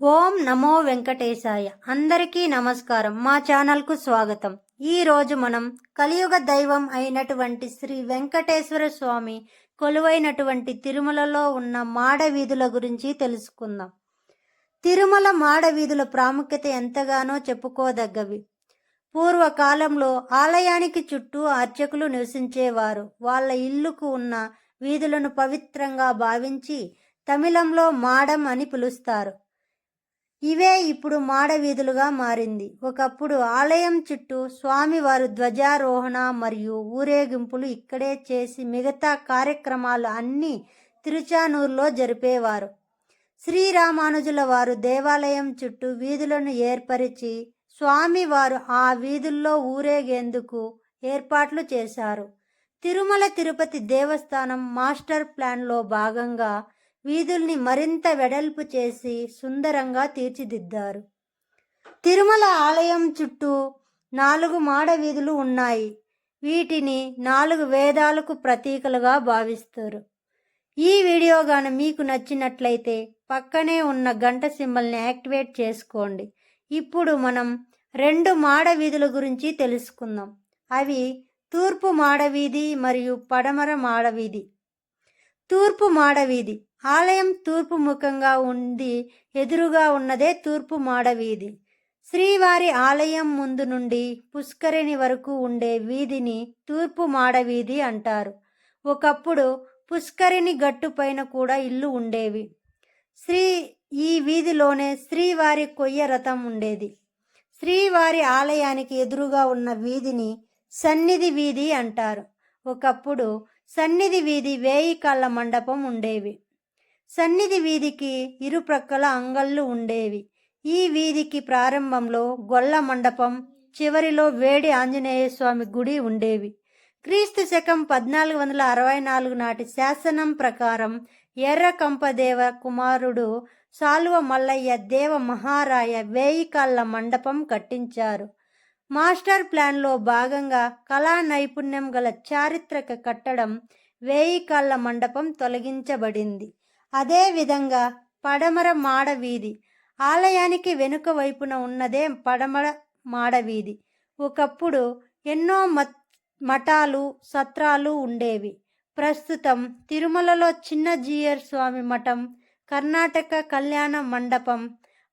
ఓం నమో వెంకటేశాయ. అందరికీ నమస్కారం. మా ఛానల్కు స్వాగతం. ఈరోజు మనం కలియుగ దైవం అయినటువంటి శ్రీ వెంకటేశ్వర స్వామి కొలువైనటువంటి తిరుమలలో ఉన్న మాడ వీధుల గురించి తెలుసుకుందాం. తిరుమల మాడ వీధుల ప్రాముఖ్యత ఎంతగానో చెప్పుకోదగ్గవి. పూర్వకాలంలో ఆలయానికి చుట్టూ అర్చకులు నివసించేవారు. వాళ్ళ ఇల్లుకు ఉన్న వీధులను పవిత్రంగా భావించి తమిళంలో మాడం అని పిలుస్తారు. ఇవే ఇప్పుడు మాడ వీధులుగా మారింది. ఒకప్పుడు ఆలయం చుట్టూ స్వామివారు ధ్వజారోహణ మరియు ఊరేగింపులు ఇక్కడే చేసి మిగతా కార్యక్రమాలు అన్నీ తిరుచానూరులో జరిపేవారు. శ్రీరామానుజుల వారు దేవాలయం చుట్టూ వీధులను ఏర్పరిచి స్వామివారు ఆ వీధుల్లో ఊరేగేందుకు ఏర్పాట్లు చేశారు. తిరుమల తిరుపతి దేవస్థానం మాస్టర్ ప్లాన్లో భాగంగా వీధుల్ని మరింత వెడల్పు చేసి సుందరంగా తీర్చిదిద్దారు. తిరుమల ఆలయం చుట్టూ నాలుగు మాడ వీధులు ఉన్నాయి. వీటిని నాలుగు వేదాలకు ప్రతీకలుగా భావిస్తారు. ఈ వీడియో గాను మీకు నచ్చినట్లయితే పక్కనే ఉన్న గంట సింబల్ని యాక్టివేట్ చేసుకోండి. ఇప్పుడు మనం రెండు మాడ వీధుల గురించి తెలుసుకుందాం. అవి తూర్పు మాడవీధి మరియు పడమర మాడవీధి తూర్పు మాడవీధి. ఆలయం తూర్పు ముఖంగా ఉంది ఎదురుగా ఉన్నదే తూర్పు మాడవీధి. శ్రీవారి ఆలయం ముందు నుండి పుష్కరిణి వరకు ఉండే వీధిని తూర్పు మాడవీధి అంటారు. ఒకప్పుడు పుష్కరిణి గట్టుపైన కూడా ఇల్లు ఉండేవి. శ్రీ ఈ వీధిలోనే శ్రీవారి కొయ్య రథం ఉండేది. శ్రీవారి ఆలయానికి ఎదురుగా ఉన్న వీధిని సన్నిధి వీధి అంటారు. ఒకప్పుడు సన్నిధి వీధి వేయి కళ్ళ మండపం ఉండేవి. సన్నిధి వీధికి ఇరుప్రక్కల అంగళ్ళు ఉండేవి. ఈ వీధికి ప్రారంభంలో గొల్ల మండపం చివరిలో వేడి ఆంజనేయ స్వామి గుడి ఉండేవి. క్రీస్తు శకం పద్నాలుగు వందల అరవై నాలుగు నాటి శాసనం ప్రకారం ఎర్రకంపదేవ కుమారుడు సాలువ మల్లయ్య దేవ మహారాయ వేయి కాళ్ళ మండపం కట్టించారు. మాస్టర్ ప్లాన్లో భాగంగా కళా నైపుణ్యం గల చారిత్రక కట్టడం వేయి కాళ్ళ మండపం తొలగించబడింది. అదేవిధంగా పడమర మాడవీధి ఆలయానికి వెనుక వైపున ఉన్నదే పడమర మాడవీధి ఒకప్పుడు ఎన్నో మత్ మఠాలు సత్రాలు ఉండేవి. ప్రస్తుతం తిరుమలలో చిన్న జీయర్ స్వామి మఠం కర్ణాటక కళ్యాణ మండపం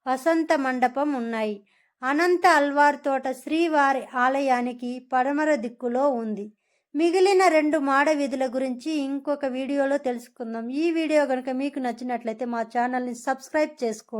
వసంత మండపం ఉన్నాయి. అనంత అల్వార్ తోట శ్రీవారి ఆలయానికి పడమర దిక్కులో ఉంది. మిగిలిన రెండు మాడ విధుల గురించి ఇంకొక వీడియోలో తెలుసుకుందాం. ఈ వీడియో కనుక మీకు నచ్చినట్లయితే మా ఛానల్ని సబ్స్క్రైబ్ చేసుకోండి.